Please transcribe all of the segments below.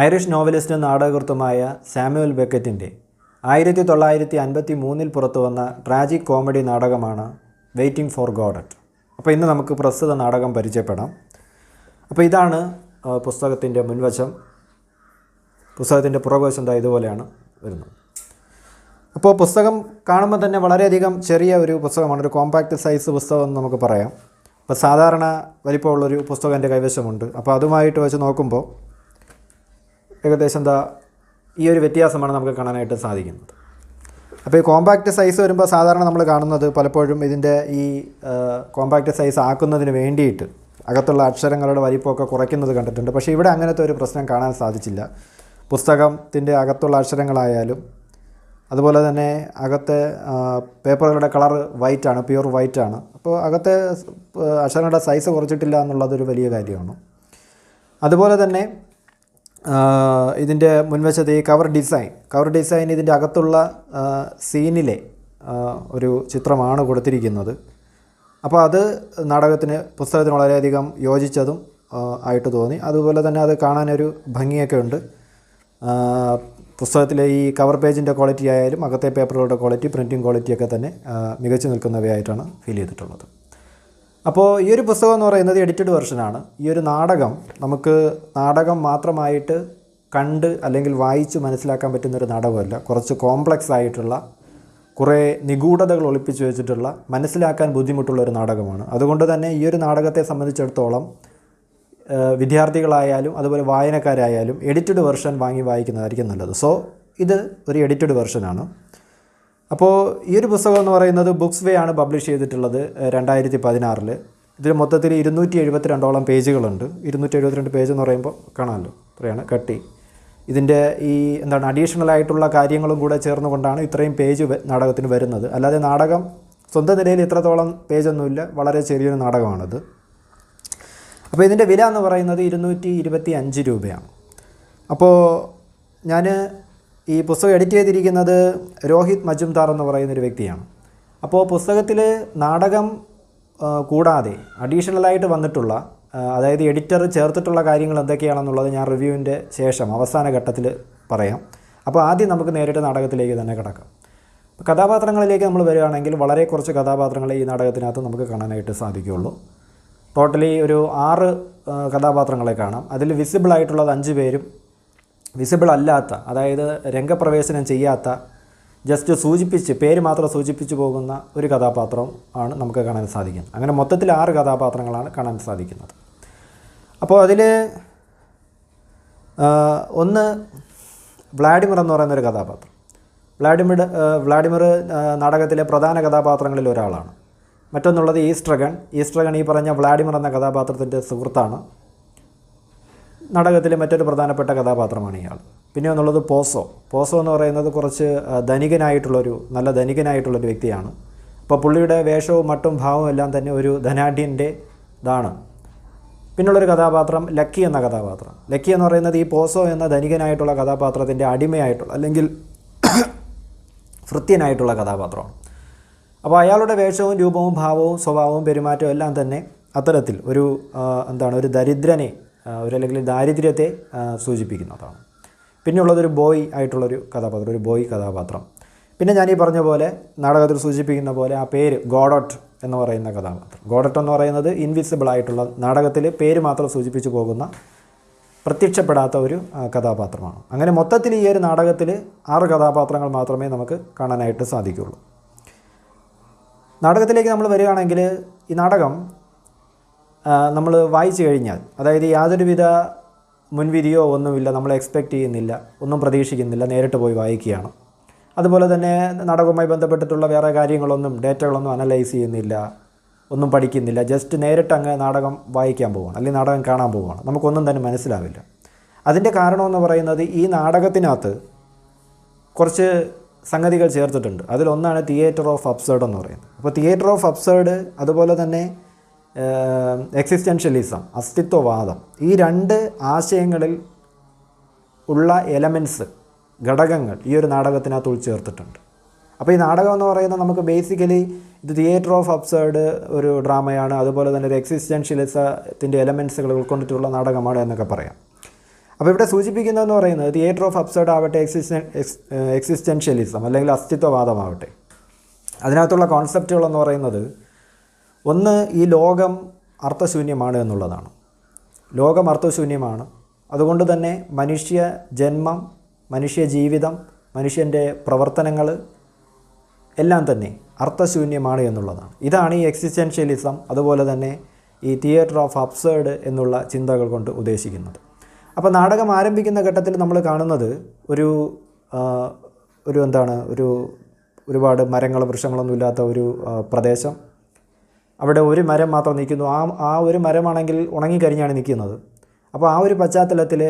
Irish നോവലിസ്റ്റും നാടകകൃത്തുമായ Samuel ബെക്കറ്റിന്റെ ആയിരത്തി തൊള്ളായിരത്തി അൻപത്തി മൂന്നിൽ പുറത്തു വന്ന ട്രാജിക് കോമഡി നാടകമാണ് വെയിറ്റിംഗ് ഫോർ ഗോഡറ്റ് അപ്പോൾ ഇന്ന് നമുക്ക് പ്രസ്തുത നാടകം പരിചയപ്പെടാം. അപ്പോൾ ഇതാണ് പുസ്തകത്തിന്റെ മുൻവശം. പുസ്തകത്തിന്റെ പുറകുവശം എന്താ ഇതുപോലെയാണ് വരുന്നത്. അപ്പോൾ പുസ്തകം കാണുമ്പോൾ തന്നെ വളരെയധികം ചെറിയ ഒരു പുസ്തകമാണ്. ഒരു കോമ്പാക്റ്റ് സൈസ് പുസ്തകം എന്ന് നമുക്ക് പറയാം. അപ്പോൾ സാധാരണ വലിപ്പമുള്ളൊരു പുസ്തകം എന്റെ കൈവശമുണ്ട്. അപ്പോൾ അതുമായിട്ട് വെച്ച് നോക്കുമ്പോൾ ഏകദേശം എന്താ ഈ ഒരു വ്യത്യാസമാണ് നമുക്ക് കാണാനായിട്ട് സാധിക്കുന്നത്. അപ്പോൾ ഈ കോമ്പാക്റ്റ് സൈസ് വരുമ്പോൾ സാധാരണ നമ്മൾ കാണുന്നത് പലപ്പോഴും ഇതിന്റെ ഈ കോമ്പാക്റ്റ് സൈസ് ആക്കുന്നതിന് വേണ്ടിയിട്ട് അകത്തുള്ള അക്ഷരങ്ങളുടെ വലിപ്പമൊക്കെ കുറയ്ക്കുന്നത് കണ്ടിട്ടുണ്ട്. പക്ഷേ ഇവിടെ അങ്ങനത്തെ ഒരു പ്രശ്നം കാണാൻ സാധിച്ചില്ല. പുസ്തകത്തിന്റെ അകത്തുള്ള അക്ഷരങ്ങളായാലും അതുപോലെ തന്നെ അകത്തെ പേപ്പറുകളുടെ കളർ വൈറ്റ് ആണ് പ്യൂർ ആണ്. അപ്പോൾ അകത്തെ അക്ഷരങ്ങളുടെ സൈസ് കുറച്ചിട്ടില്ല എന്നുള്ളതൊരു വലിയ കാര്യമാണ്. അതുപോലെ തന്നെ ഇതിന്റെ മുൻവശത്ത് ഈ കവർ ഡിസൈൻ കവർ ഡിസൈൻ ഇതിന്റെ അകത്തുള്ള സീനിലെ ഒരു ചിത്രമാണ് കൊടുത്തിരിക്കുന്നത്. അപ്പോൾ അത് നാടകത്തിന് പുസ്തകത്തിന് വളരെയധികം യോജിച്ചതും ആയിട്ട് തോന്നി. അതുപോലെ തന്നെ അത് കാണാനൊരു ഭംഗിയൊക്കെ ഉണ്ട്. പുസ്തകത്തിലെ ഈ കവർ പേജിന്റെ ക്വാളിറ്റി ആയാലും അകത്തെ പേപ്പറുകളുടെ ക്വാളിറ്റി പ്രിന്റിംഗ് ക്വാളിറ്റിയൊക്കെ തന്നെ മികച്ചു നിൽക്കുന്നവയായിട്ടാണ് ഫീൽ ചെയ്തിട്ടുള്ളത്. അപ്പോൾ ഈ ഒരു പുസ്തകം എന്ന് പറയുന്നത് എഡിറ്റഡ് വെർഷനാണ് ഈ ഒരു നാടകം നമുക്ക് നാടകം മാത്രമായിട്ട് കണ്ട് അല്ലെങ്കിൽ വായിച്ച് മനസ്സിലാക്കാൻ പറ്റുന്ന ഒരു നാടകമല്ല. കുറച്ച് കോംപ്ലക്സ് ആയിട്ടുള്ള കുറേ നിഗൂഢതകൾ ഒളിപ്പിച്ചു വെച്ചിട്ടുള്ള മനസ്സിലാക്കാൻ ബുദ്ധിമുട്ടുള്ള ഒരു നാടകമാണ്. അതുകൊണ്ട് തന്നെ ഈ ഒരു നാടകത്തെ സംബന്ധിച്ചിടത്തോളം വിദ്യാർത്ഥികളായാലും അതുപോലെ വായനക്കാരായാലും എഡിറ്റഡ് വെർഷൻ വാങ്ങി വായിക്കുന്നതായിരിക്കും നല്ലത്. സോ ഇത് ഒരു എഡിറ്റഡ് വെർഷനാണ് അപ്പോൾ ഈ ഒരു പുസ്തകം എന്ന് പറയുന്നത് ബുക്സ് വേ ആണ് പബ്ലിഷ് ചെയ്തിട്ടുള്ളത് രണ്ടായിരത്തി പതിനാറിൽ ഇതിൽ മൊത്തത്തിൽ ഇരുന്നൂറ്റി എഴുപത്തിരണ്ടോളം പേജുകളുണ്ട്. ഇരുന്നൂറ്റി എഴുപത്തിരണ്ട് പേജ് എന്ന് പറയുമ്പോൾ കാണാമല്ലോ ഇത്രയാണ് കട്ടി. ഇതിന്റെ ഈ എന്താണ് അഡീഷണൽ ആയിട്ടുള്ള കാര്യങ്ങളും കൂടെ ചേർന്നുകൊണ്ടാണ് ഇത്രയും പേജ് നാടകത്തിന് വരുന്നത്. അല്ലാതെ നാടകം സ്വന്തം നിലയിൽ ഇത്രത്തോളം പേജൊന്നുമില്ല വളരെ ചെറിയൊരു നാടകമാണിത്. അപ്പോൾ ഇതിന്റെ വില എന്ന് പറയുന്നത് ഇരുന്നൂറ്റി ഇരുപത്തി അഞ്ച് രൂപയാണ്. അപ്പോൾ ഞാൻ ഈ പുസ്തകം എഡിറ്റ് ചെയ്തിരിക്കുന്നത് രോഹിത് മജുംദാർ എന്ന് പറയുന്ന ഒരു വ്യക്തിയാണ്. അപ്പോൾ പുസ്തകത്തിൽ നാടകം കൂടാതെ അഡീഷണലായിട്ട് വന്നിട്ടുള്ള അതായത് എഡിറ്റർ ചേർത്തിട്ടുള്ള കാര്യങ്ങൾ എന്തൊക്കെയാണെന്നുള്ളത് ഞാൻ റിവ്യൂവിന്റെ ശേഷം അവസാന ഘട്ടത്തിൽ പറയാം. അപ്പോൾ ആദ്യം നമുക്ക് നേരിട്ട് നാടകത്തിലേക്ക് തന്നെ കിടക്കാം. കഥാപാത്രങ്ങളിലേക്ക് നമ്മൾ വരികയാണെങ്കിൽ വളരെ കുറച്ച് കഥാപാത്രങ്ങളെ ഈ നാടകത്തിനകത്ത് നമുക്ക് കാണാനായിട്ട് സാധിക്കുകയുള്ളൂ. ടോട്ടലി ഒരു ആറ് കഥാപാത്രങ്ങളെ കാണാം. അതിൽ വിസിബിൾ ആയിട്ടുള്ളത് അഞ്ച് പേരും വിസിബിൾ അല്ലാത്ത അതായത് രംഗപ്രവേശനം ചെയ്യാത്ത ജസ്റ്റ് സൂചിപ്പിച്ച് പേര് മാത്രം സൂചിപ്പിച്ച് പോകുന്ന ഒരു കഥാപാത്രം ആണ് നമുക്ക് കാണാൻ സാധിക്കുന്നത് അങ്ങനെ മൊത്തത്തിൽ ആറ് കഥാപാത്രങ്ങളാണ് കാണാൻ സാധിക്കുന്നത്. അപ്പോൾ അതിൽ ഒന്ന് വ്ളാഡിമിർ എന്ന് പറയുന്ന ഒരു കഥാപാത്രം. വ്ളാഡിമിർ വ്ളാഡിമിർ നാടകത്തിലെ പ്രധാന കഥാപാത്രങ്ങളിൽ ഒരാളാണ്. മറ്റൊന്നുള്ളത് ഈസ്ട്രഗൺ ഈസ്ട്രഗൺ ഈ പറഞ്ഞ വ്ളാഡിമിർ എന്ന കഥാപാത്രത്തിന്റെ സുഹൃത്താണ്. നാടകത്തിലെ മറ്റൊരു പ്രധാനപ്പെട്ട കഥാപാത്രമാണ് ഇയാൾ. പിന്നെ ഒന്നുള്ളത് പോസോ. പോസോ എന്ന് പറയുന്നത് കുറച്ച് ധനികനായിട്ടുള്ളൊരു നല്ല ധനികനായിട്ടുള്ളൊരു വ്യക്തിയാണ്. അപ്പോൾ പുള്ളിയുടെ വേഷവും മട്ടും ഭാവവും എല്ലാം തന്നെ ഒരു ധനാഢ്യന്റെ ഇതാണ്. പിന്നുള്ളൊരു കഥാപാത്രം ലക്കി എന്ന കഥാപാത്രം. ലക്കി എന്ന് പറയുന്നത് ഈ പോസോ എന്ന ധനികനായിട്ടുള്ള കഥാപാത്രത്തിന്റെ അടിമയായിട്ടുള്ള അല്ലെങ്കിൽ ഭൃത്യനായിട്ടുള്ള കഥാപാത്രമാണ്. അപ്പോൾ അയാളുടെ വേഷവും രൂപവും ഭാവവും സ്വഭാവവും പെരുമാറ്റവും എല്ലാം തന്നെ അത്തരത്തിൽ ഒരു എന്താണ് ഒരു ദരിദ്രനെ ഒരു അല്ലെങ്കിൽ ദാരിദ്ര്യത്തെ സൂചിപ്പിക്കുന്നതാണ് പിന്നെയുള്ളതൊരു ബോയ് ആയിട്ടുള്ളൊരു കഥാപാത്രം ഒരു ബോയ് കഥാപാത്രം. പിന്നെ ഞാൻ ഈ പറഞ്ഞ പോലെ നാടകത്തിൽ സൂചിപ്പിക്കുന്ന പോലെ ആ പേര് ഗോഡോട്ട് എന്ന് പറയുന്ന കഥാപാത്രം. ഗോഡോട്ട് എന്ന് പറയുന്നത് ഇൻവിസിബിൾ ആയിട്ടുള്ള നാടകത്തിൽ പേര് മാത്രം സൂചിപ്പിച്ചു പോകുന്ന പ്രത്യക്ഷപ്പെടാത്ത ഒരു കഥാപാത്രമാണ്. അങ്ങനെ മൊത്തത്തിൽ ഈ ഒരു നാടകത്തിൽ ആറ് കഥാപാത്രങ്ങൾ മാത്രമേ നമുക്ക് കാണാനായിട്ട് സാധിക്കുകയുള്ളൂ. നാടകത്തിലേക്ക് നമ്മൾ വരികയാണെങ്കിൽ ഈ നാടകം നമ്മൾ വായിച്ചു കഴിഞ്ഞാൽ അതായത് യാതൊരുവിധ മുൻവിധിയോ ഒന്നുമില്ല നമ്മൾ എക്സ്പെക്റ്റ് ചെയ്യുന്നില്ല ഒന്നും പ്രതീക്ഷിക്കുന്നില്ല നേരിട്ട് പോയി വായിക്കുകയാണ്. അതുപോലെ തന്നെ നാടകവുമായി ബന്ധപ്പെട്ടിട്ടുള്ള വേറെ കാര്യങ്ങളൊന്നും ഡേറ്റകളൊന്നും അനലൈസ് ചെയ്യുന്നില്ല ഒന്നും പഠിക്കുന്നില്ല ജസ്റ്റ് നേരിട്ട് അങ്ങ് നാടകം വായിക്കാൻ പോവുകയാണ് അല്ലെങ്കിൽ നാടകം കാണാൻ പോവുകയാണ് നമുക്കൊന്നും തന്നെ മനസ്സിലാവില്ല. അതിന്റെ കാരണമെന്ന് പറയുന്നത് ഈ നാടകത്തിനകത്ത് കുറച്ച് സംഗതികൾ ചേർത്തിട്ടുണ്ട്. അതിലൊന്നാണ് തിയേറ്റർ ഓഫ് അബ്സേർഡ് എന്ന് പറയുന്നത്. അപ്പോൾ തിയേറ്റർ ഓഫ് അബ്സേർഡ് അതുപോലെ തന്നെ എക്സിസ്റ്റൻഷ്യലിസം അസ്തിത്വവാദം ഈ രണ്ട് ആശയങ്ങളിൽ ഉള്ള എലമെന്റ്സ് ഘടകങ്ങൾ ഈ ഒരു നാടകത്തിനകത്ത് ഉൾച്ചേർത്തിട്ടുണ്ട്. അപ്പോൾ ഈ നാടകം എന്ന് പറയുന്നത് നമുക്ക് ബേസിക്കലി ഇത് തിയേറ്റർ ഓഫ് അബ്സേർഡ് ഒരു ഡ്രാമയാണ് അതുപോലെ തന്നെ ഒരു എക്സിസ്റ്റൻഷ്യലിസത്തിന്റെ എലമെൻസുകൾ ഉൾക്കൊണ്ടിട്ടുള്ള നാടകമാണ് എന്നൊക്കെ പറയാം. അപ്പോൾ ഇവിടെ സൂചിപ്പിക്കുന്നതെന്ന് പറയുന്നത് തിയേറ്റർ ഓഫ് അബ്സേർഡ് ആവട്ടെ എക്സിസ്റ്റൻ എക്സിസ്റ്റൻഷ്യലിസം അല്ലെങ്കിൽ അസ്തിത്വവാദമാവട്ടെ. അതിനകത്തുള്ള കോൺസെപ്റ്റുകളെന്ന് പറയുന്നത് ഒന്ന് ഈ ലോകം അർത്ഥശൂന്യമാണ് എന്നുള്ളതാണ്. ലോകം അർത്ഥശൂന്യമാണ്. അതുകൊണ്ട് തന്നെ മനുഷ്യ ജന്മം മനുഷ്യ ജീവിതം മനുഷ്യന്റെ പ്രവർത്തനങ്ങൾ എല്ലാം തന്നെ അർത്ഥശൂന്യമാണ് എന്നുള്ളതാണ്. ഇതാണ് ഈ എക്സിസ്റ്റൻഷ്യലിസം അതുപോലെ തന്നെ ഈ തിയേറ്റർ ഓഫ് അബ്സേർഡ് എന്നുള്ള ചിന്തകൾ കൊണ്ട് ഉദ്ദേശിക്കുന്നത്. അപ്പോൾ നാടകം ആരംഭിക്കുന്ന ഘട്ടത്തിൽ നമ്മൾ കാണുന്നത് ഒരു ഒരു എന്താണ് ഒരു ഒരുപാട് മരങ്ങളും വൃക്ഷങ്ങളൊന്നും ഇല്ലാത്ത ഒരു പ്രദേശം. അവിടെ ഒരു മരം മാത്രം നിൽക്കുന്നു. ആ ആ ഒരു മരമാണെങ്കിൽ ഉണങ്ങിക്കരിഞ്ഞാണ് നിൽക്കുന്നത്. അപ്പോൾ ആ ഒരു പശ്ചാത്തലത്തിൽ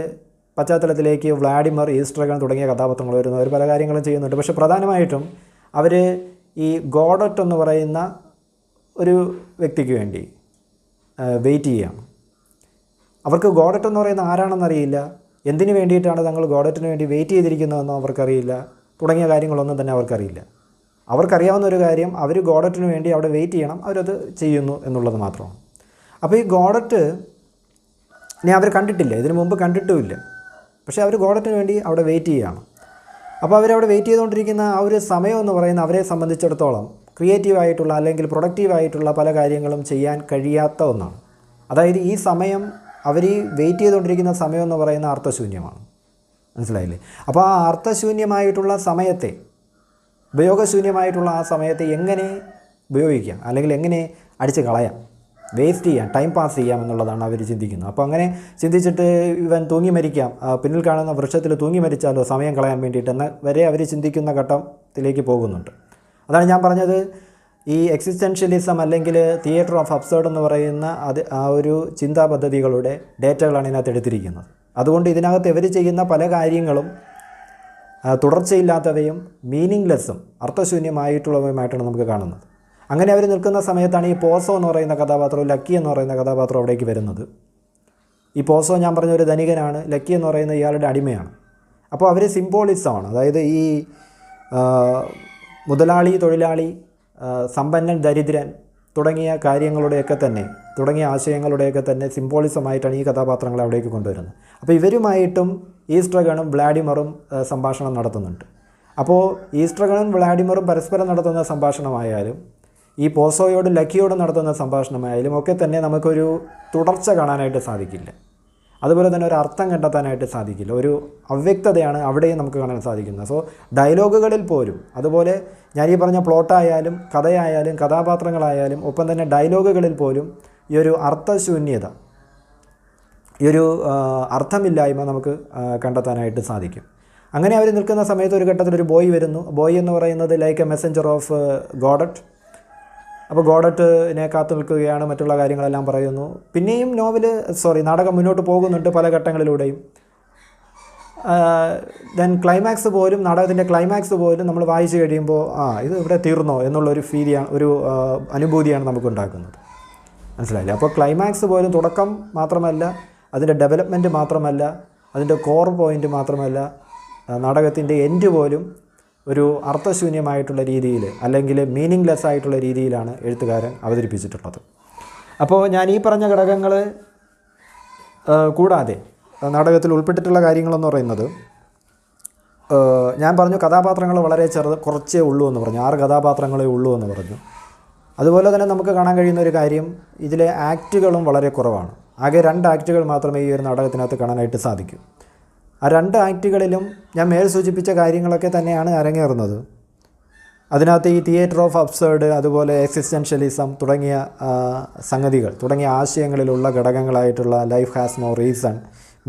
പശ്ചാത്തലത്തിലേക്ക് വ്ളാഡിമർ ഈസ്റ്റർഗൺ തുടങ്ങിയ കഥാപാത്രങ്ങൾ വരുന്നു അവർ പല കാര്യങ്ങളും ചെയ്യുന്നുണ്ട്. പക്ഷേ പ്രധാനമായിട്ടും അവർ ഈ ഗോഡറ്റ് എന്ന് പറയുന്ന ഒരു വ്യക്തിക്ക് വേണ്ടി വെയിറ്റ് ചെയ്യുകയാണ്. അവർക്ക് ഗോഡറ്റ് എന്ന് പറയുന്ന ആരാണെന്നറിയില്ല എന്തിനു വേണ്ടിയിട്ടാണ് തങ്ങൾ ഗോഡറ്റിന് വേണ്ടി വെയിറ്റ് ചെയ്തിരിക്കുന്നതെന്നോ അവർക്കറിയില്ല. തുടങ്ങിയ കാര്യങ്ങളൊന്നും തന്നെ അവർക്കറിയില്ല. അവർക്കറിയാവുന്ന ഒരു കാര്യം അവർ ഗോഡറ്റിന് വേണ്ടി അവിടെ വെയിറ്റ് ചെയ്യണം അവരത് ചെയ്യുന്നു എന്നുള്ളത് മാത്രമാണ്. അപ്പോൾ ഈ ഗോഡറ്റ് ഞാൻ അവർ കണ്ടിട്ടില്ല ഇതിനു മുമ്പ് കണ്ടിട്ടുമില്ല. പക്ഷേ അവർ ഗോഡറ്റിന് വേണ്ടി അവിടെ വെയിറ്റ് ചെയ്യുകയാണ്. അപ്പോൾ അവരവിടെ വെയിറ്റ് ചെയ്തുകൊണ്ടിരിക്കുന്ന ആ ഒരു സമയം എന്ന് പറയുന്ന അവരെ സംബന്ധിച്ചിടത്തോളം ക്രിയേറ്റീവായിട്ടുള്ള അല്ലെങ്കിൽ പ്രൊഡക്റ്റീവായിട്ടുള്ള പല കാര്യങ്ങളും ചെയ്യാൻ കഴിയാത്ത ഒന്നാണ്. അതായത് ഈ സമയം അവർ ഈ വെയിറ്റ് ചെയ്തുകൊണ്ടിരിക്കുന്ന സമയം എന്ന് പറയുന്ന അർത്ഥശൂന്യമാണ്. മനസ്സിലായില്ലേ? അപ്പോൾ ആ അർത്ഥശൂന്യമായിട്ടുള്ള സമയത്തെ ഉപയോഗശൂന്യമായിട്ടുള്ള ആ സമയത്തെ എങ്ങനെ ഉപയോഗിക്കാം? അല്ലെങ്കിൽ എങ്ങനെ അടിച്ച് കളയാം? വേസ്റ്റ് ചെയ്യാം ടൈം പാസ് ചെയ്യാം എന്നുള്ളതാണ് അവർ ചിന്തിക്കുന്നത്. അപ്പോൾ അങ്ങനെ ചിന്തിച്ചിട്ട് ഇവൻ തൂങ്ങി മരിക്കാം. പിന്നിൽ കാണുന്ന വൃക്ഷത്തിൽ തൂങ്ങി മരിച്ചാലോ സമയം കളയാൻ വേണ്ടിയിട്ട് എന്ന വരെ അവർ ചിന്തിക്കുന്ന ഘട്ടത്തിലേക്ക് പോകുന്നുണ്ട്. അതാണ് ഞാൻ പറഞ്ഞത്. ഈ എക്സിസ്റ്റൻഷ്യലിസം അല്ലെങ്കിൽ തിയേറ്റർ ഓഫ് അബ്സേർഡ് എന്ന് പറയുന്ന അത് ആ ഒരു ചിന്താ പദ്ധതികളുടെ ഡേറ്റകളാണ് ഇതിനകത്ത് എടുത്തിരിക്കുന്നത്. അതുകൊണ്ട് ഇതിനകത്ത് ഇവർ ചെയ്യുന്ന പല കാര്യങ്ങളും തുടർച്ചയില്ലാത്തവയും മീനിങ്ലെസ്സും അർത്ഥശൂന്യമായിട്ടുള്ളവയുമായിട്ടാണ് നമുക്ക് കാണുന്നത്. അങ്ങനെ അവർ നിൽക്കുന്ന സമയത്താണ് ഈ പോസോ എന്ന് പറയുന്ന കഥാപാത്രം ലക്കി എന്ന് പറയുന്ന കഥാപാത്രം അവിടേക്ക് വരുന്നത്. ഈ പോസോ ഞാൻ പറഞ്ഞ ഒരു ധനികനാണ് ലക്കി എന്ന് പറയുന്ന ഇയാളുടെ അടിമയാണ്. അപ്പോൾ അവർ സിംബോളിസമാണ് അതായത് ഈ മുതലാളി തൊഴിലാളി സമ്പന്നൻ ദരിദ്രൻ തുടങ്ങിയ കാര്യങ്ങളുടെയൊക്കെ തന്നെ തുടങ്ങിയ ആശയങ്ങളുടെയൊക്കെ തന്നെ സിംബോളിസമായിട്ടാണ് ഈ കഥാപാത്രങ്ങളെ അവിടേക്ക് കൊണ്ടുവരുന്നത്. അപ്പോൾ ഇവരുമായിട്ടും ഈസ്ട്രഗണും വ്ളാഡിമറും സംഭാഷണം നടത്തുന്നുണ്ട്. അപ്പോൾ ഈസ്ട്രഗണും വ്ളാഡിമറും പരസ്പരം നടത്തുന്ന സംഭാഷണമായാലും ഈ പോസോയോടും ലക്കിയോടും നടത്തുന്ന സംഭാഷണമായാലും ഒക്കെ തന്നെ നമുക്കൊരു തുടർച്ച കാണാനായിട്ട് സാധിക്കില്ല. അതുപോലെ തന്നെ ഒരു അർത്ഥം കണ്ടെത്താനായിട്ട് സാധിക്കില്ല. ഒരു അവ്യക്തതയാണ് അവിടെയും നമുക്ക് കാണാൻ സാധിക്കുന്നത്. സോ ഡയലോഗുകളിൽ പോലും അതുപോലെ ഞാൻ ഈ പറഞ്ഞ പ്ലോട്ടായാലും കഥയായാലും കഥാപാത്രങ്ങളായാലും ഒപ്പം തന്നെ ഡയലോഗുകളിൽ പോലും ഈ ഒരു അർത്ഥശൂന്യത ഈ ഒരു അർത്ഥമില്ലായ്മ നമുക്ക് കണ്ടെത്താനായിട്ട് സാധിക്കും. അങ്ങനെ അവർ നിൽക്കുന്ന സമയത്ത് ഒരു ഘട്ടത്തിൽ ഒരു ബോയ് വരുന്നു. ബോയ് എന്ന് പറയുന്നത് like a messenger of Godot അപ്പോൾ ഗോഡറ്റിനെ കാത്തു നിൽക്കുകയാണ് മറ്റുള്ള കാര്യങ്ങളെല്ലാം പറയുന്നു. പിന്നെയും നോവൽ സോറി നാടകം മുന്നോട്ട് പോകുന്നുണ്ട് പല ഘട്ടങ്ങളിലൂടെയും. ദെൻ ക്ലൈമാക്സ് പോലും നാടകത്തിന്റെ ക്ലൈമാക്സ് പോലും നമ്മൾ വായിച്ചു കഴിയുമ്പോൾ ആ ഇത് ഇവിടെ തീർന്നോ എന്നുള്ളൊരു ഫീലിയാണ് ഒരു അനുഭൂതിയാണ് നമുക്ക് ഉണ്ടാക്കുന്നത് മനസ്സിലായില്ലേ? അപ്പോൾ ക്ലൈമാക്സ് പോലും തുടക്കം മാത്രമല്ല അതിന്റെ ഡെവലപ്മെന്റ് മാത്രമല്ല അതിന്റെ കോർ പോയിന്റ് മാത്രമല്ല നാടകത്തിന്റെ എൻഡ് പോലും ഒരു അർത്ഥശൂന്യമായിട്ടുള്ള രീതിയിൽ അല്ലെങ്കിൽ മീനിങ്ലെസ് ആയിട്ടുള്ള രീതിയിലാണ് എഴുത്തുകാരൻ അവതരിപ്പിച്ചിട്ടുള്ളത്. അപ്പോൾ ഞാൻ ഈ പറഞ്ഞ ഘടകങ്ങൾ കൂടാതെ നാടകത്തിൽ ഉൾപ്പെട്ടിട്ടുള്ള കാര്യങ്ങളെന്ന് പറയുന്നത് ഞാൻ പറഞ്ഞു കഥാപാത്രങ്ങൾ വളരെ ചെറുത് കുറച്ചേ ഉള്ളൂ എന്ന് പറഞ്ഞു. ആറ് കഥാപാത്രങ്ങളേ ഉള്ളൂ എന്ന് പറഞ്ഞു. അതുപോലെ തന്നെ നമുക്ക് കാണാൻ കഴിയുന്ന ഒരു കാര്യം ഇതിലെ ആക്റ്റുകളും വളരെ കുറവാണ്. ആകെ രണ്ട് ആക്റ്റുകൾ മാത്രമേ ഈ ഒരു നാടകത്തിനകത്ത് കാണാനായിട്ട് സാധിക്കൂ. ആ രണ്ട് ആക്റ്റുകളിലും ഞാൻ മേൽ സൂചിപ്പിച്ച കാര്യങ്ങളൊക്കെ തന്നെയാണ് അരങ്ങേറുന്നത്. അതിനകത്ത് ഈ തിയേറ്റർ ഓഫ് അബ്സേർഡ് അതുപോലെ എക്സിസ്റ്റൻഷ്യലിസം തുടങ്ങിയ സംഗതികൾ തുടങ്ങിയ ആശയങ്ങളിലുള്ള ഘടകങ്ങളായിട്ടുള്ള life has no reason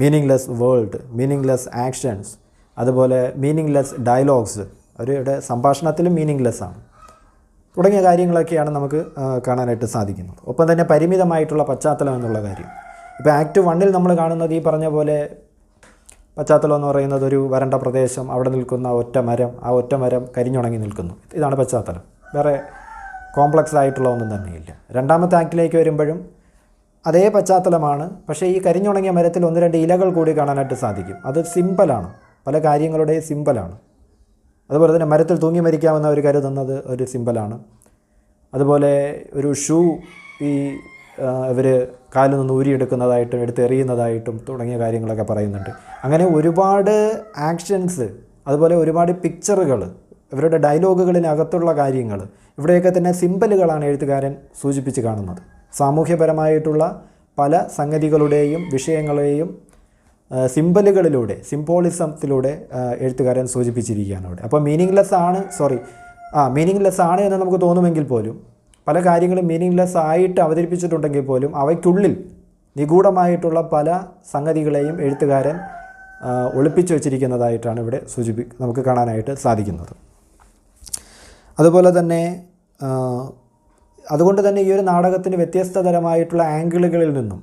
meaningless world meaningless actions അതുപോലെ മീനിങ്ലെസ് ഡയലോഗ്സ് അവരുടെ സംഭാഷണത്തിലും മീനിങ്ലെസ് ആണ്. തുടങ്ങിയ കാര്യങ്ങളൊക്കെയാണ് നമുക്ക് കാണാനായിട്ട് സാധിക്കുന്നത്. ഒപ്പം തന്നെ പരിമിതമായിട്ടുള്ള പശ്ചാത്തലം എന്നുള്ള കാര്യം. ഇപ്പോൾ ആക്ട് വണ്ണിൽ നമ്മൾ കാണുന്നത് ഈ പറഞ്ഞ പോലെ പശ്ചാത്തലം എന്ന് പറയുന്നത് ഒരു വരണ്ട പ്രദേശം അവിടെ നിൽക്കുന്ന ഒറ്റ മരം ആ ഒറ്റ മരം കരിഞ്ഞുണങ്ങി നിൽക്കുന്നു. ഇതാണ് പശ്ചാത്തലം. വേറെ കോംപ്ലക്സ് ആയിട്ടുള്ള ഒന്നും തന്നെയില്ല. രണ്ടാമത്തെ ആക്ടിലേക്ക് വരുമ്പോഴും അതേ പശ്ചാത്തലമാണ്. പക്ഷേ ഈ കരിഞ്ഞുണങ്ങിയ മരത്തിൽ ഒന്ന് രണ്ട് ഇലകൾ കൂടി കാണാനായിട്ട് സാധിക്കും. അത് സിമ്പലാണ് പല കാര്യങ്ങളുടെയും സിമ്പലാണ് അതുപോലെ തന്നെ മരത്തിൽ തൂങ്ങി മരിക്കാമെന്ന് അവർ കരുതുന്നത് ഒരു സിമ്പലാണ് അതുപോലെ ഒരു ഷൂ ഈ ഇവർ കാലിൽ നിന്ന് ഊരിയെടുക്കുന്നതായിട്ടും എടുത്തെറിയുന്നതായിട്ടും തുടങ്ങിയ കാര്യങ്ങളൊക്കെ പറയുന്നുണ്ട്. അങ്ങനെ ഒരുപാട് ആക്ഷൻസ് അതുപോലെ ഒരുപാട് പിക്ചറുകൾ ഇവരുടെ ഡയലോഗുകളിനകത്തുള്ള കാര്യങ്ങൾ ഇവിടെയൊക്കെ തന്നെ സിമ്പലുകളാണ് എഴുത്തുകാരൻ സൂചിപ്പിച്ച് കാണുന്നത്. സാമൂഹ്യപരമായിട്ടുള്ള പല സംഗതികളുടെയും വിഷയങ്ങളെയും സിമ്പലുകളിലൂടെ സിംബോളിസത്തിലൂടെ എഴുത്തുകാരൻ സൂചിപ്പിച്ചിരിക്കുകയാണ് അവിടെ അപ്പോൾ മീനിങ്ലെസ് ആണ് സോറി ആ മീനിങ്ലെസ് ആണ് എന്ന് നമുക്ക് തോന്നുമെങ്കിൽ പോലും പല കാര്യങ്ങളും മീനിങ്ലെസ് ആയിട്ട് അവതരിപ്പിച്ചിട്ടുണ്ടെങ്കിൽ പോലും അവയ്ക്കുള്ളിൽ നിഗൂഢമായിട്ടുള്ള പല സംഗതികളെയും എഴുത്തുകാരൻ ഒളിപ്പിച്ചു വച്ചിരിക്കുന്നതായിട്ടാണ് ഇവിടെ സൂചിപ്പി നമുക്ക് കാണാനായിട്ട് സാധിക്കുന്നത്. അതുപോലെ തന്നെ അതുകൊണ്ട് തന്നെ ഈ ഒരു നാടകത്തിന് വ്യത്യസ്ത തരമായിട്ടുള്ള ആംഗിളുകളിൽ നിന്നും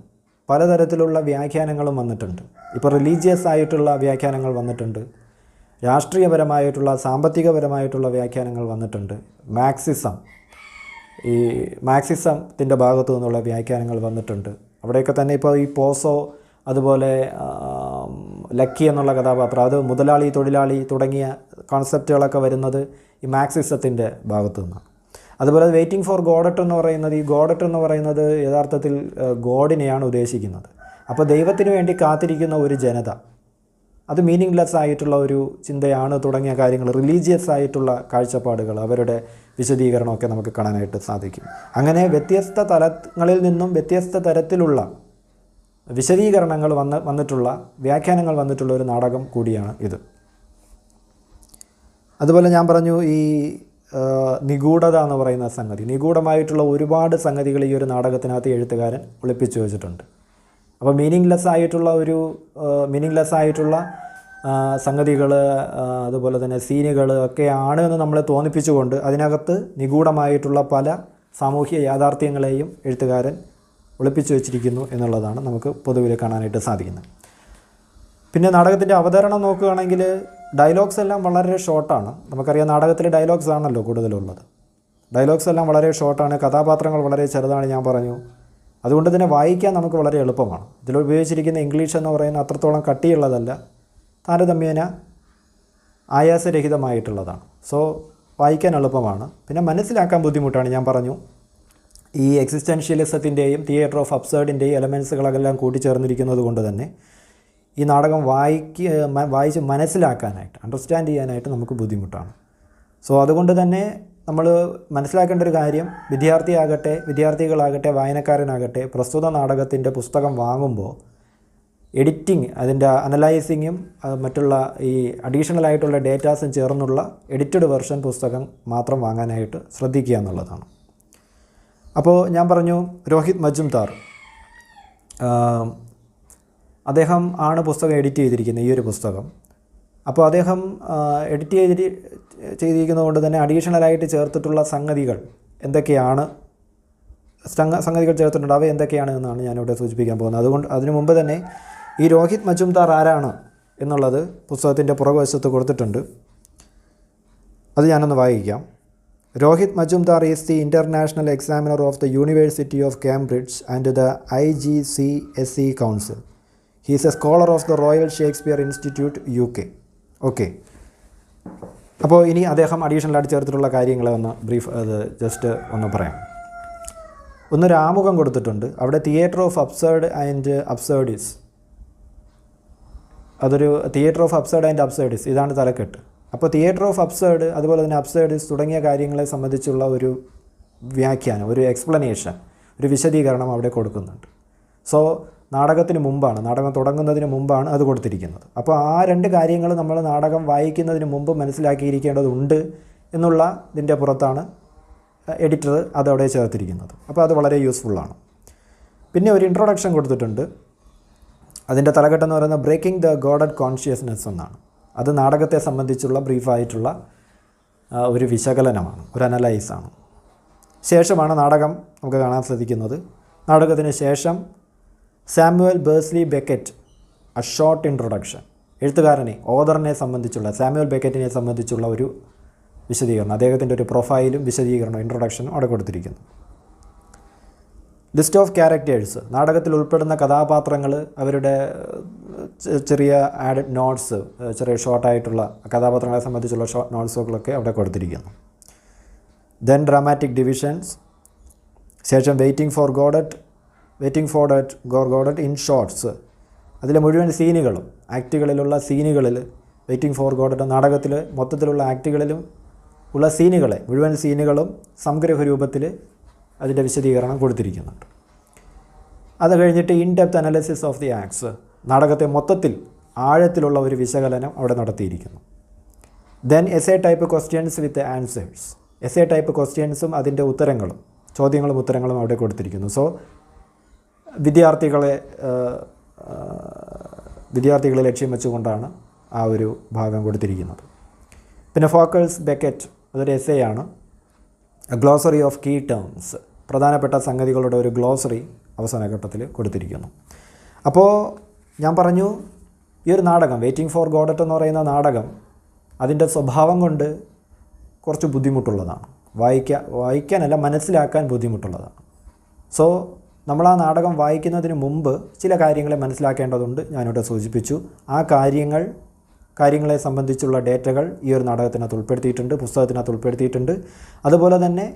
പലതരത്തിലുള്ള വ്യാഖ്യാനങ്ങളും വന്നിട്ടുണ്ട്. ഇപ്പോൾ റിലീജിയസ് ആയിട്ടുള്ള വ്യാഖ്യാനങ്ങൾ വന്നിട്ടുണ്ട്. രാഷ്ട്രീയപരമായിട്ടുള്ള സാമ്പത്തികപരമായിട്ടുള്ള വ്യാഖ്യാനങ്ങൾ വന്നിട്ടുണ്ട്. മാക്സിസം ഈ മാക്സിസത്തിന്റെ ഭാഗത്തു നിന്നുള്ള വ്യാഖ്യാനങ്ങൾ വന്നിട്ടുണ്ട്. അവിടെയൊക്കെ തന്നെ ഇപ്പോൾ ഈ പോസോ അതുപോലെ ലക്കി എന്നുള്ള കഥാപാത്രം അത് മുതലാളി തൊഴിലാളി തുടങ്ങിയ കോൺസെപ്റ്റുകളൊക്കെ വരുന്നത് ഈ മാക്സിസത്തിന്റെ ഭാഗത്തു നിന്നാണ്. അതുപോലെ വെയിറ്റിംഗ് ഫോർ ഗോഡട്ട് എന്ന് പറയുന്നത് ഈ ഗോഡട്ട് എന്ന് പറയുന്നത് യഥാർത്ഥത്തിൽ ഗോഡിനെയാണ് ഉദ്ദേശിക്കുന്നത്. അപ്പോൾ ദൈവത്തിന് വേണ്ടി കാത്തിരിക്കുന്ന ഒരു ജനത അത് മീനിങ്ലെസ് ആയിട്ടുള്ള ഒരു ചിന്തയാണ് തുടങ്ങിയ കാര്യങ്ങൾ റിലീജിയസ് ആയിട്ടുള്ള കാഴ്ചപ്പാടുകൾ അവരുടെ വിശദീകരണമൊക്കെ നമുക്ക് കാണാനായിട്ട് സാധിക്കും. അങ്ങനെ വ്യത്യസ്ത തലങ്ങളിൽ നിന്നും വ്യത്യസ്ത തരത്തിലുള്ള വിശദീകരണങ്ങൾ വന്ന് വന്നിട്ടുള്ള വ്യാഖ്യാനങ്ങൾ വന്നിട്ടുള്ള ഒരു നാടകം കൂടിയാണ് ഇത്. അതുപോലെ ഞാൻ പറഞ്ഞു ഈ നിഗൂഢത എന്ന് പറയുന്ന സംഗതി. നിഗൂഢമായിട്ടുള്ള ഒരുപാട് സംഗതികൾ ഈ ഒരു നാടകത്തിനകത്ത് എഴുത്തുകാരൻ ഒളിപ്പിച്ചു വെച്ചിട്ടുണ്ട്. അപ്പോൾ മീനിങ്ലെസ് ആയിട്ടുള്ള ഒരു മീനിങ്ലെസ് ആയിട്ടുള്ള സംഗതികൾ അതുപോലെ തന്നെ സീനുകൾ ഒക്കെയാണ് എന്ന് നമ്മളെ തോന്നിപ്പിച്ചുകൊണ്ട് അതിനകത്ത് നിഗൂഢമായിട്ടുള്ള പല സാമൂഹ്യ യാഥാർത്ഥ്യങ്ങളെയും എഴുത്തുകാരൻ ഒളിപ്പിച്ചു വെച്ചിരിക്കുന്നു എന്നുള്ളതാണ് നമുക്ക് പൊതുവിൽ കാണാനായിട്ട് സാധിക്കുന്നത്. പിന്നെ നാടകത്തിന്റെ അവതരണം നോക്കുകയാണെങ്കിൽ ഡയലോഗ്സ് എല്ലാം വളരെ ഷോർട്ടാണ്. നമുക്കറിയാം നാടകത്തിൽ ഡയലോഗ്സ് ആണല്ലോ കൂടുതലുള്ളത്. ഡയലോഗ്സ് എല്ലാം വളരെ ഷോർട്ടാണ്. കഥാപാത്രങ്ങൾ വളരെ ചെറുതാണ് ഞാൻ പറഞ്ഞു. അതുകൊണ്ട് തന്നെ വായിക്കാൻ നമുക്ക് വളരെ എളുപ്പമാണ്. ഇതിൽ ഉപയോഗിച്ചിരിക്കുന്ന ഇംഗ്ലീഷ് എന്ന് പറയുന്ന അത്രത്തോളം കട്ടിയുള്ളതല്ല. താരതമ്യേന ആയാസരഹിതമായിട്ടുള്ളതാണ്. സോ വായിക്കാൻ എളുപ്പമാണ്. പിന്നെ മനസ്സിലാക്കാൻ ബുദ്ധിമുട്ടാണ്. ഞാൻ പറഞ്ഞു ഈ എക്സിസ്റ്റൻഷ്യലിസത്തിന്റെയും തിയേറ്റർ ഓഫ് അബ്സേർഡിന്റെയും എലമെൻസുകളെല്ലാം കൂട്ടിച്ചേർന്നിരിക്കുന്നത് കൊണ്ട് തന്നെ ഈ നാടകം വായിക്ക വായിച്ച് മനസ്സിലാക്കാനായിട്ട് അണ്ടർസ്റ്റാൻഡ് ചെയ്യാനായിട്ട് നമുക്ക് ബുദ്ധിമുട്ടാണ്. സോ അതുകൊണ്ട് തന്നെ നമ്മൾ മനസ്സിലാക്കേണ്ട ഒരു കാര്യം വിദ്യാർത്ഥിയാകട്ടെ വിദ്യാർത്ഥികളാകട്ടെ വായനക്കാരനാകട്ടെ പ്രസ്തുത നാടകത്തിന്റെ പുസ്തകം വാങ്ങുമ്പോൾ എഡിറ്റിംഗ് അതിന്റെ അനലൈസിങ്ങും മറ്റുള്ള ഈ അഡീഷണൽ ആയിട്ടുള്ള ഡേറ്റാസും ചേർന്നുള്ള എഡിറ്റഡ് വെർഷൻ പുസ്തകം മാത്രം വാങ്ങാനായിട്ട് ശ്രദ്ധിക്കുക എന്നുള്ളതാണ്. അപ്പോൾ ഞാൻ പറഞ്ഞു രോഹിത് മജുംദാർ അദ്ദേഹം ആണ് പുസ്തകം എഡിറ്റ് ചെയ്തിരിക്കുന്നത് ഈ ഒരു പുസ്തകം. അപ്പോൾ അദ്ദേഹം എഡിറ്റ് ചെയ്തി ചെയ്തിരിക്കുന്നത് കൊണ്ട് തന്നെ അഡീഷണലായിട്ട് ചേർത്തിട്ടുള്ള സംഗതികൾ എന്തൊക്കെയാണ്? സംഗതികൾ ചേർത്തിട്ടുണ്ട് അവ എന്തൊക്കെയാണ് എന്നാണ് ഞാനിവിടെ സൂചിപ്പിക്കാൻ പോകുന്നത്. അതുകൊണ്ട് അതിനു മുമ്പ് തന്നെ ഈ രോഹിത് മജുംദാർ ആരാണ് എന്നുള്ളത് പുസ്തകത്തിന്റെ പുറകുവശത്ത് കൊടുത്തിട്ടുണ്ട്. അത് ഞാനൊന്ന് വായിക്കാം. Rohit Majumdar is the international examiner of the University of Cambridge and the I G C S E council. He's a scholar of the Royal Shakespeare Institute U K. Okay. അപ്പോൾ ഇനി അദ്ദേഹം അഡീഷണലായിട്ട് ചേർത്തിട്ടുള്ള കാര്യങ്ങളെ ഒന്ന് ബ്രീഫ് അത് just ഒന്ന് പറയാം. ഒന്നൊരു ആമുഖം കൊടുത്തിട്ടുണ്ട്. അവിടെ theatre of absurd and absurdism. അതൊരു theatre of absurd and absurdism ഇതാണ് തലക്കെട്ട്. അപ്പോൾ തിയേറ്റർ ഓഫ് അബ്സേർഡ് അതുപോലെ തന്നെ അപ്സൈഡിസ് തുടങ്ങിയ കാര്യങ്ങളെ സംബന്ധിച്ചുള്ള ഒരു വ്യാഖ്യാനം ഒരു എക്സ്പ്ലനേഷൻ ഒരു വിശദീകരണം അവിടെ കൊടുക്കുന്നുണ്ട്. സോ നാടകത്തിന് മുമ്പാണ് നാടകം തുടങ്ങുന്നതിന് മുമ്പാണ് അത് കൊടുത്തിരിക്കുന്നത്. അപ്പോൾ ആ രണ്ട് കാര്യങ്ങൾ നമ്മൾ നാടകം വായിക്കുന്നതിന് മുമ്പ് മനസ്സിലാക്കിയിരിക്കേണ്ടതുണ്ട് എന്നുള്ള ഇതിന്റെ പുറത്താണ് എഡിറ്റർ അതവിടെ ചേർത്തിരിക്കുന്നത്. അപ്പോൾ അത് വളരെ യൂസ്ഫുള്ളാണ് പിന്നെ ഒരു ഇൻട്രൊഡക്ഷൻ കൊടുത്തിട്ടുണ്ട്. അതിന്റെ തലക്കെട്ട് എന്ന് പറയുന്നത് ബ്രേക്കിംഗ് ദ ഗോഡഡ് കോൺഷ്യസ്നെസ് എന്നാണ്. അത് നാടകത്തെ സംബന്ധിച്ചുള്ള ബ്രീഫായിട്ടുള്ള ഒരു വിശകലനമാണ് ഒരു അനലൈസാണ് ശേഷമാണ് നാടകം നമുക്ക് കാണാൻ ശ്രദ്ധിക്കുന്നത് നാടകത്തിന് ശേഷം Samuel Barclay Beckett a short introduction എഴുത്തുകാരനെ ഓദറിനെ സംബന്ധിച്ചുള്ള സാമുവൽ ബെക്കറ്റിനെ സംബന്ധിച്ചുള്ള ഒരു വിശദീകരണം അദ്ദേഹത്തിന്റെ ഒരു പ്രൊഫൈലും വിശദീകരണവും ഇൻട്രൊഡക്ഷനും അവിടെ കൊടുത്തിരിക്കുന്നു. ലിസ്റ്റ് ഓഫ് ക്യാരക്ടേഴ്സ് നാടകത്തിൽ ഉൾപ്പെടുന്ന കഥാപാത്രങ്ങൾ അവരുടെ ചെറിയ ആഡ് നോട്ട്സ് ചെറിയ ഷോർട്ടായിട്ടുള്ള കഥാപാത്രങ്ങളെ സംബന്ധിച്ചുള്ള ഷോർട്ട് നോട്ട്സുകളൊക്കെ അവിടെ കൊടുത്തിരിക്കുന്നു. ദെൻ ഡ്രാമാറ്റിക് ഡിവിഷൻസ് ശേഷം waiting for Godot waiting for ഡറ്റ് ഗോർ ഗോഡറ്റ് ഇൻ ഷോർട്സ് അതിലെ മുഴുവൻ സീനുകളും ആക്റ്റുകളിലുള്ള സീനുകളിൽ വെയിറ്റിംഗ് ഫോർ ഗോഡറ്റ് നാടകത്തിൽ മൊത്തത്തിലുള്ള ആക്റ്റുകളിലും ഉള്ള സീനുകളെ മുഴുവൻ സീനുകളും സംഗ്രഹ രൂപത്തിൽ അതിന്റെ വിശദീകരണം കൊടുത്തിരിക്കുന്നുണ്ട്. അത് കഴിഞ്ഞിട്ട് in depth analysis of the acts നാടകത്തെ മൊത്തത്തിൽ ആഴത്തിലുള്ള ഒരു വിശകലനം അവിടെ നടത്തിയിരിക്കുന്നു. Then S A type questions with answers S A type ക്വസ്റ്റ്യൻസും അതിന്റെ ഉത്തരങ്ങളും ചോദ്യങ്ങളും ഉത്തരങ്ങളും അവിടെ കൊടുത്തിരിക്കുന്നു. സോ വിദ്യാർത്ഥികളെ വിദ്യാർത്ഥികളെ ലക്ഷ്യം വെച്ചുകൊണ്ടാണ് ആ ഒരു ഭാഗം കൊടുത്തിരിക്കുന്നത്. പിന്നെ ഫോക്കൽസ് ബെക്കറ്റ് അതൊരു എസ് എ ആണ് ഗ്ലോസറി ഓഫ് കീ ടേംസ് പ്രധാനപ്പെട്ട സംഗതികളുടെ ഒരു ഗ്ലോസറി അവസാന ഘട്ടത്തിൽ കൊടുത്തിരിക്കുന്നു. അപ്പോൾ ഞാൻ പറഞ്ഞു ഈ ഒരു നാടകം വെയിറ്റിംഗ് ഫോർ ഗോഡറ്റ് എന്ന് പറയുന്ന നാടകം അതിന്റെ സ്വഭാവം കൊണ്ട് കുറച്ച് ബുദ്ധിമുട്ടുള്ളതാണ്. വായിക്കാൻ വായിക്കാനല്ല മനസ്സിലാക്കാൻ ബുദ്ധിമുട്ടുള്ളതാണ്. സോ നമ്മൾ ആ നാടകം വായിക്കുന്നതിന് മുമ്പ് ചില കാര്യങ്ങളെ മനസ്സിലാക്കേണ്ടതുണ്ട്. ഞാനിവിടെ സൂചിപ്പിച്ചു ആ കാര്യങ്ങൾ കാര്യങ്ങളെ സംബന്ധിച്ചുള്ള ഡേറ്റകൾ ഈ ഒരു നാടകത്തിനകത്ത് ഉൾപ്പെടുത്തിയിട്ടുണ്ട് പുസ്തകത്തിനകത്ത് ഉൾപ്പെടുത്തിയിട്ടുണ്ട്. അതുപോലെ തന്നെ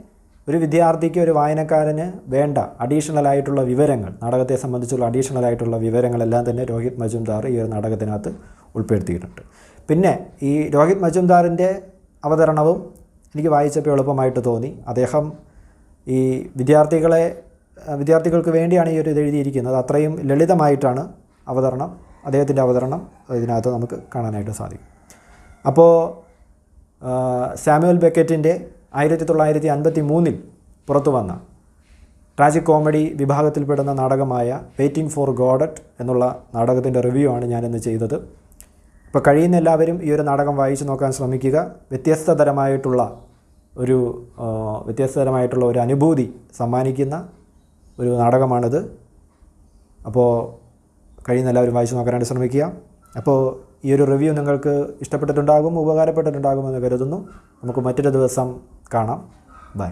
ഒരു വിദ്യാർത്ഥിക്ക് ഒരു വായനക്കാരന് വേണ്ട അഡീഷണൽ ആയിട്ടുള്ള വിവരങ്ങൾ നാടകത്തെ സംബന്ധിച്ചുള്ള അഡീഷണൽ ആയിട്ടുള്ള വിവരങ്ങളെല്ലാം തന്നെ രോഹിത് മജുംദാർ ഈ ഒരു നാടകത്തിനകത്ത് ഉൾപ്പെടുത്തിയിട്ടുണ്ട്. പിന്നെ ഈ രോഹിത് മജുംദാറിന്റെ അവതരണവും എനിക്ക് വായിച്ചപ്പോൾ എളുപ്പമായിട്ട് തോന്നി. അദ്ദേഹം ഈ വിദ്യാർത്ഥികളെ വിദ്യാർത്ഥികൾക്ക് വേണ്ടിയാണ് ഈ ഒരു ഇത് എഴുതിയിരിക്കുന്നത്. അത്രയും ലളിതമായിട്ടാണ് അവതരണം അദ്ദേഹത്തിന്റെ അവതരണം ഇതിനകത്ത് നമുക്ക് കാണാനായിട്ട് സാധിക്കും. അപ്പോൾ സാമുവൽ ബെക്കറ്റിന്റെ ആയിരത്തി തൊള്ളായിരത്തി അൻപത്തി മൂന്നിൽ പുറത്തു വന്ന ട്രാജിക് കോമഡി വിഭാഗത്തിൽപ്പെടുന്ന നാടകമായ വെയിറ്റിംഗ് ഫോർ ഗോഡറ്റ് എന്നുള്ള നാടകത്തിന്റെ റിവ്യൂ ആണ് ഞാനിന്ന് ചെയ്തത്. ഇപ്പോൾ കഴിയുന്ന എല്ലാവരും ഈ ഒരു നാടകം വായിച്ചു നോക്കാൻ ശ്രമിക്കുക. വ്യത്യസ്തതരമായിട്ടുള്ള ഒരു വ്യത്യസ്ത വ്യത്യസ്തതരമായിട്ടുള്ള ഒരു അനുഭൂതി സമ്മാനിക്കുന്ന ഒരു നാടകമാണിത്. അപ്പോൾ കഴിയുന്ന എല്ലാവരും വായിച്ചു നോക്കാനായിട്ട് ശ്രമിക്കുക. അപ്പോൾ ഈ ഒരു റിവ്യൂ നിങ്ങൾക്ക് ഇഷ്ടപ്പെട്ടിട്ടുണ്ടാകും ഉപകാരപ്പെട്ടിട്ടുണ്ടാകുമെന്ന് കരുതുന്നു. നമുക്ക് മറ്റൊരു ദിവസം കാണാം. ബൈ